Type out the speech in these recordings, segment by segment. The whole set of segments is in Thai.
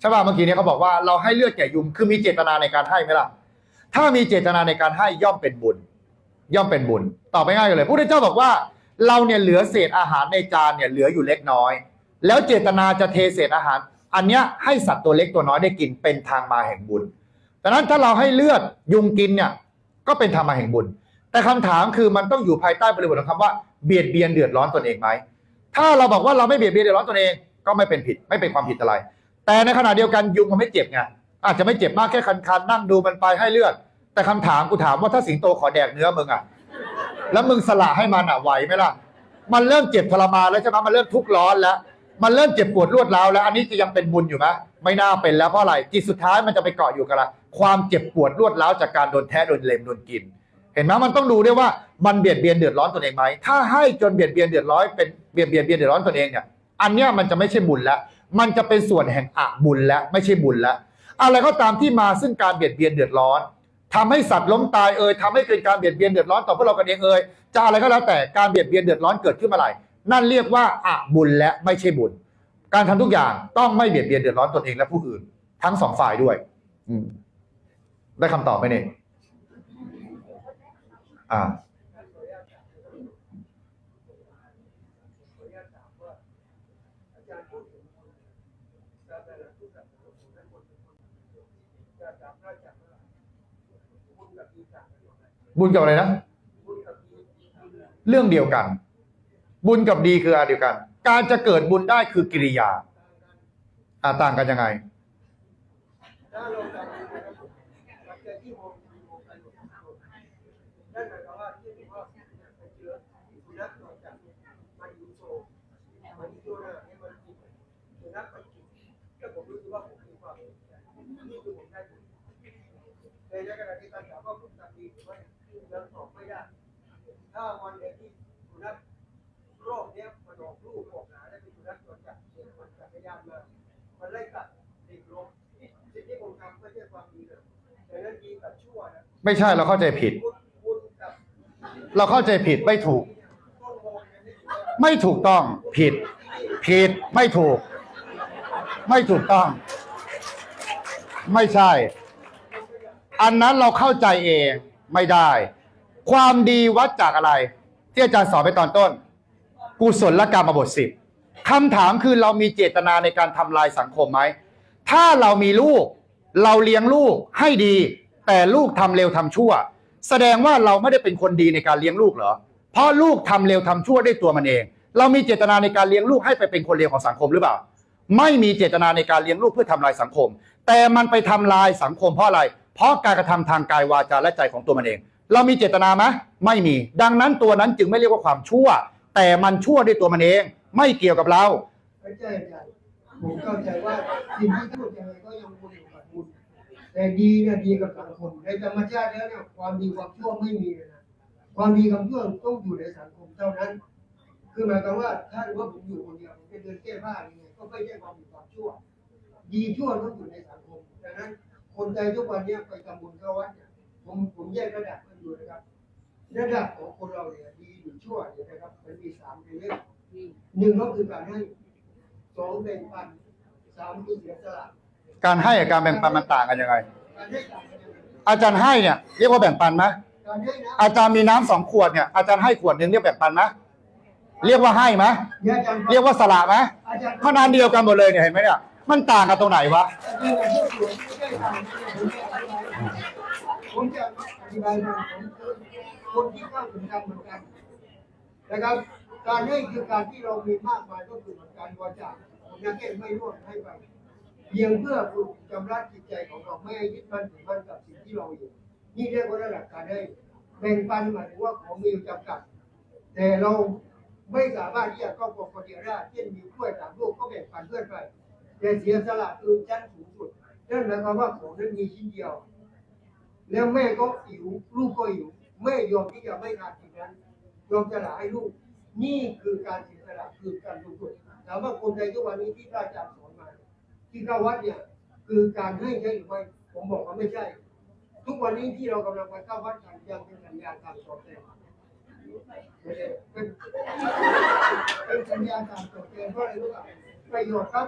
ใช่ป่ะเมื่อกี้เนี้เขาบอกว่าเราให้เลือดแก่ยุงคือมีเจตนาในการให้ไหมล่ะ ถ้ามีเจตนาในการให้ย่อมเป็นบุญ ย่อมเป็นบุญตอบไปง่ายเลยพระพุทธเจ้าบอกว่าเราเนี่ยเหลือเศษอาหารในจานเนี่ยเหลืออยู่เล็กน้อย แล้วเจตนาจะเทเศษอาหาร อันเนี้ยให้สัตว์ตัวเล็กตัวน้อยได้กินเป็นทางมาแห่งบุญดังนั้นถ้าเราให้เลือดยุงกินเนี่ยก็เป็นทางมาแห่งบุญ แต่คำถามคือมันต้องอยู่ภายใต้บริบทของคำว่าเบียดเบียนเดือดร้อนตนเองไหมถ้าเราบอกว่าเราไม่เบียดเบียนเดือดร้อนตนเองก็ไม่เป็นผิดไม่เป็นความผิดอะไร แต่ในขณะเดียวกันยุงมันไม่เจ็บไงอาจจะไม่เจ็บมากแค่คันๆนั่งดูมันไปให้เลือด แต่คำถามกูถามว่าถ้าสิงโตขอแดกเนื้อมึงอะแล้วมึงสละให้มันอะไหวไหมล่ะ มันเริ่มเจ็บทรมานแล้วใช่ไหมมันเริ่มทุกข์ร้อนแล้ว มันเริ่มเจ็บปวดรวดร้าวแล้ว อันนี้จะยังเป็นบุญอยู่ไหมไม่น่าเป็นแล้วเพราะอะไรจิตสุดท้ายมันจะไปเกาะอยู่กับอะไรความเจ็บปวดรวดร้าวจากการโดนแท้โดนเล็มโดนกิน เห็นไหมมันต้องดูด้วยว่ามันเบียดเบียนเดือดร้อนตนเองไหมถ้าให้จนเบียดเบียนเดือดร้อนเป็นเบียดเบียนเบียนเดือดร้อนตนเองเนี่ยอันเนี้ยมันจะไม่ใช่บุญแล้ว มันจะเป็นส่วนแห่งอบุญแล้วไม่ใช่บุญแล้วอะไรก็ตามที่มาซึ่งการเบียดเบียนเดือดร้อนทำให้สัตว์ล้มตายเอ่ยทำให้เกิดการเบียดเบียนเดือดร้อนต่อพวกเรากันเองเอ่ยจะอะไรก็แล้วแต่การเบียดเบียนเดือดร้อนเกิดขึ้นเมื่อไหร่นั่นเรียกว่าอบุญและไม่ใช่บุญ การทำทุกอย่างต้องไม่เบียดเบียนเดือดร้อนตนเองและผู้อื่น ทั้งสองฝ่ายด้วย อืได้คำตอบไหมเนี่ยอ่า บุญกับอะไรนะ เรื่องเดียวกัน บุญกับดีคืออันเดียวกัน การจะเกิดบุญได้คือกิริยาอ่าต่างกันยังไงถ้าเราจำได้นะครับหลังจากที่ผมมีโอกาสนั่นหมายความว่าที่ผมว่าไปเจอสุนัขตัวจากมายูโซมายูโซเนี่ยให้มันกินสุนัขไปกินก็ผมรู้สึกว่าผมมีความนี่คือผมได้ผล ในขณะที่การถามว่าผมทำดีหรือไม่ยังตอบไม่ได้ ถ้าวันเดียวที่สุนัขโรคเนี้ยมันออกลูกออกหนาได้เป็นสุนัขตัวจากเด็กมันจักรยานมามันไล่กัดเด็กลงสิ่งที่ผมทำไม่ใช่ความดีเลยแต่นั้นดีกับชั่วนะไม่ใช่เราเข้าใจผิด เราเข้าใจผิดไม่ถูก ไม่ถูกต้องผิด ผิดไม่ถูก ไม่ถูกต้อง ไม่ใช่ อันนั้นเราเข้าใจเองไม่ได้ ความดีวัดจากอะไร ที่อาจารย์สอนไปตอนต้น กุศลกรรมบทสิบคำถามคือเรามีเจตนาในการทำลายสังคมไหม ถ้าเรามีลูก เราเลี้ยงลูกให้ดี แต่ลูกทำเร็วทำชั่ว แสดงว่าเราไม่ได้เป็นคนดีในการเลี้ยงลูกเหรอ เพราะลูกทำเร็วทำชั่วได้ตัวมันเอง เรามีเจตนาในการเลี้ยงลูกให้ไปเป็นคนเลวของสังคมหรือเปล่า ไม่มีเจตนาในการเลี้ยงลูกเพื่อทำลายสังคม แต่มันไปทำลายสังคมเพราะอะไร เพราะการกระทำทางกายวาจาและใจของตัวมันเอง เรามีเจตนาไหมไม่มี ดังนั้นตัวนั้นจึงไม่เรียกว่าความชั่ว แต่มันชั่วด้วยตัวมันเอง ไม่เกี่ยวกับเราไม่ใช่อาจารย์ผมเข้าใจว่าสิ่งที่พูดยังไงก็ยังวนอยู่กับบุญแต่ดีเนี่ยดีกับสังคมในธรรมชาติแล้วเนี่ยความดีความชั่วไม่มีเลยนะความดีความชั่วต้องอยู่ในสังคมเท่านั้น คือหมายความว่าถ้าว่าผมอยู่คนเดียวผมจะเดินแก้ผ้ายังไงก็ไม่ใช่ความดีความชั่ว ดีชั่วต้องอยู่ในสังคมดังนั้น คนไทยทุกวันเนี้ไปทำบุญเข้าวัดเนี่ยผมผมแยกระดับกันอยู่นะครับ ระดับของคนเราเนี่ยดีหรือชั่วเนี่ยนะครับมันมีสามเรื่องหนึ่งก็คือการให้สองแบ่งปันสามคือเสียสละการให้กับการแบ่งปันมันต่างกันยังไง การให้ต่างกันยังไงอาจารย์ให้เนี่ยเรียกว่าแบ่งปันไหมการให้นะอาจารย์มีน้ำสองขวดเนี่ยอาจารย์ให้ขวดหนึ่งเรียกแบ่งปันไหมเรียกว่าให้ไหมเนี่ยอาจารย์เรียกว่าสละไหมอาจารย์มันอันเดียวกันหมดเลยเนี่ยเห็นไหมเนี่ย มันต่างกันตรงไหนวะอาจารย์อย่าพูดสวนไม่ใช่ต่างกันผมจะอธิบายมคือคนที่เข้าถึงธรรมเหมือนกันนะครับ การให้คือการที่เรามีมากมายก็คือเหมือนการบริจาคผมจะแค่ไม่ร่วมให้ไปเพียงเพื่อปลุกจำรัดจิตใจของเราไม่ให้ยึดมั่นถือมั่นกับสิ่งที่เราอยู่นี่เรียกว่าระดับการให้แบ่งปันหมายถึงว่าของมีอยู่จำกัด แต่เราไม่สามารถที่จะครอบครองคนเดียวได้เช่นมีกล้วยสามลูกก็แบ่งปันเพื่อนไป แต่เสียสละคือชั้นสูงสุดนั่นหมายความว่าของนั้นมีชิ้นเดียว แล้วแม่ก็หิวลูกก็หิวแม่ยอมที่จะไม่ทานสิ่งนั้นยอมสละให้ลูก นี่คือการเสียสละคือการลงทุนถามว่าคนไทยทุกวันนี้ที่พระอาจารย์สอนมา ที่เข้าวัดเนี่ยคือการให้ใช่หรือไม่ผมบอกว่าไม่ใช่ ทุกวันนี้ที่เรากำลังไปเข้าวัดกันยังเป็นสัญญาการตอบแทนเป็นสัญญาการตอบแทนเพราะอะไรรู้ป่ะประโยชน์ครับ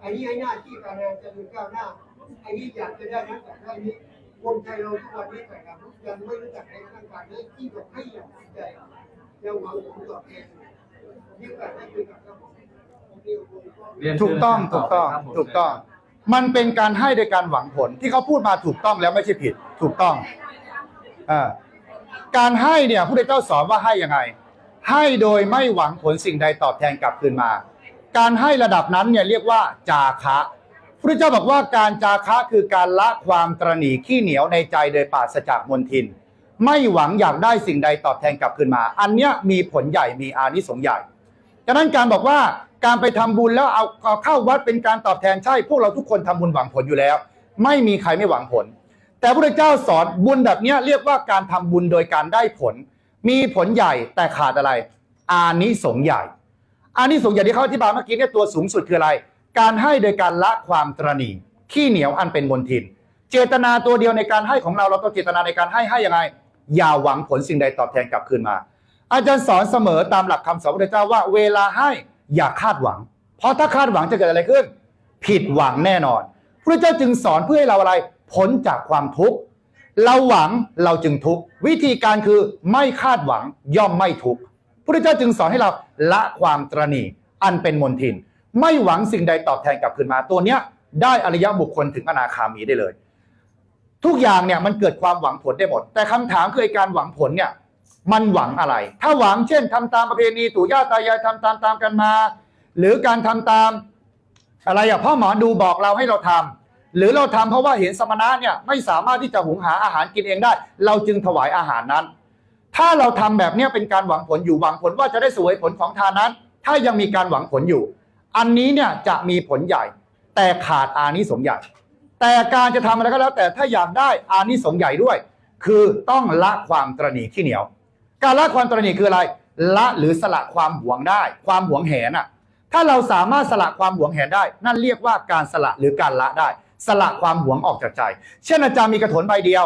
ไอ้นี่ให้หน้าที่การงานเจะมีก้าวหน้าไอ้นี่อยากจะได้นั้นอยากได้นี้คนไทยเราทุกวันนี้แต่ละยังไม่รู้จักในร่างกายนี้ที่จะให้อย่างจริงใจยังหวังผลตอบแทนนี่แบบไม่คุยกับเจ้าของผมเรียนคุณพ่อเรียนถูกต้องเชิถูญกต้องครับผมถูกต้อง มันเป็นการให้โดยการหวังผลที่เขาพูดมาถูกต้องแล้วไม่ใช่ผิด ถูกต้องอ่าการให้เนี่ยพระเจ้าสอนว่าให้ยังไง ให้โดยไม่หวังผลสิ่งใดตอบแทนกลับคืนมา การให้ระดับนั้นเนี่ยเรียกว่าจาคะพระเจ้าบอกว่าการจาคะคือการละความตรณีขี้เหนียวในใจโดยปราศจากมนทิน ไม่หวังอยากได้สิ่งใดตอบแทนกลับคืนมา อันเนี้ยมีผลใหญ่มีอานิสงส์ใหญ่ฉะนั้นการบอกว่าการไปทำบุญแล้วเอาเอาเข้าวัดเป็นการตอบแทนใช่ พวกเราทุกคนทำบุญหวังผลอยู่แล้ว ไม่มีใครไม่หวังผล แต่พระเจ้าสอนบุญแบบเนี้ยเรียกว่าการทำบุญโดยการได้ผล มีผลใหญ่แต่ขาดอะไร อานิสงส์ใหญ่ อานิสงส์ใหญ่ที่เขาอธิบายเมื่อกี้เนี่ยตัวสูงสุดคืออะไร การให้โดยการละความตรณีขี้เหนียวอันเป็นมนทิน เจตนาตัวเดียวในการให้ของเราเราต้องเจตนาในการให้ให้ยังไง อย่าหวังผลสิ่งใดตอบแทนกลับคืนมา อาจารย์สอนเสมอตามหลักคำสอนพระเจ้าว่า เวลาให้อย่าคาดหวัง เพราะถ้าคาดหวังจะเกิดอะไรขึ้น ผิดหวังแน่นอนพระเจ้าจึงสอนเพื่อให้เราอะไรพ้นจากความทุกข์เราหวังเราจึงทุกข์วิธีการคือไม่คาดหวังย่อมไม่ทุกข์ พระเจ้าจึงสอนให้เราละความตรณีอันเป็นมนทิน ไม่หวังสิ่งใดตอบแทนกลับคืนมาตัวเนี้ยได้อริยบุคคลถึงอนาคามีได้เลย ทุกอย่างเนี่ยมันเกิดความหวังผลได้หมด แต่คำถามคือไอการหวังผลเนี่ยมันหวังอะไร ถ้าหวังเช่นทำตามประเพณีตู่ย่าตายายทำตามตามกันมา หรือการทำตามอะไรอะพ่อหมอดูบอกเราให้เราทำหรือเราทำเพราะว่าเห็นสมณะเนี่ยไม่สามารถที่จะหุงหาอาหารกินเองได้ เราจึงถวายอาหารนั้น ถ้าเราทำแบบนี้เป็นการหวังผลอยู่หวังผลว่าจะได้สวยผลของทานนั้น ถ้ายังมีการหวังผลอยู่ อันนี้เนี่ยจะมีผลใหญ่ แต่ขาดอานิสงส์ใหญ่ แต่การจะทำอะไรก็แล้ว แต่ถ้าอยากได้อานิสงส์ใหญ่ด้วย คือต้องละความตรณีขี้เหนียว การละความตรณีคืออะไร ละหรือสละความหวงได้ ความหวงแหนอะถ้าเราสามารถสละความหวงแหนได้ นั่นเรียกว่าการสละหรือการละได้ สละความหวงออกจากใจ เช่นอาจารย์มีกระถนใบเดียว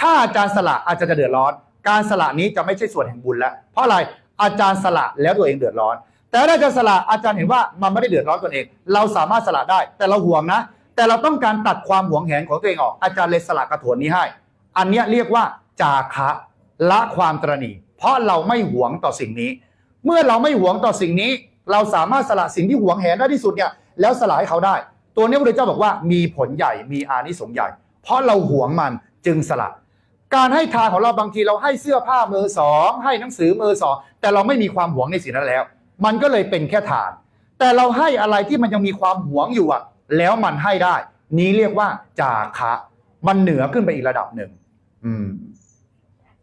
ถ้าอาจารย์สละอาจารย์จะเดือดร้อน การสละนี้จะไม่ใช่ส่วนแห่งบุญแล้ว เพราะอะไรอาจารย์สละแล้วตัวเองเดือดร้อน แต่ถ้าอาจารย์สละอาจารย์เห็นว่ามันไม่ได้เดือดร้อนตัวเอง เราสามารถสละได้ แต่เราห่วงนะ แต่เราต้องการตัดความหวงแหนของตัวเองออกอาจารย์เลยสละกระโถนนี้ให้ อันนี้เรียกว่าจาคะละความตรณีเพราะเราไม่หวงต่อสิ่งนี้ เมื่อเราไม่หวงต่อสิ่งนี้ เราสามารถสละสิ่งที่หวงแหนได้ที่สุดเนี่ยแล้วสละให้เขาได้ ตัวนี้พระเจ้าบอกว่ามีผลใหญ่มีอานิสงส์ใหญ่ เพราะเราหวงมันจึงสละ การให้ทานของเราบางทีเราให้เสื้อผ้ามือสอง ให้หนังสือมือสอง แต่เราไม่มีความหวงในสิ่งนั้นแล้ว มันก็เลยเป็นแค่ทาน แต่เราให้อะไรที่มันยังมีความหวงอยู่อะแล้วมันให้ได้ นี้เรียกว่าจาคะ มันเหนือขึ้นไปอีกระดับหนึ่ง อืม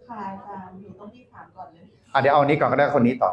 ค่ะอาจารย์หนูต้องรีบถามก่อนเลย อะเดี๋ยวเอาอันนี้ก่อนก็ได้คนนี้ต่อ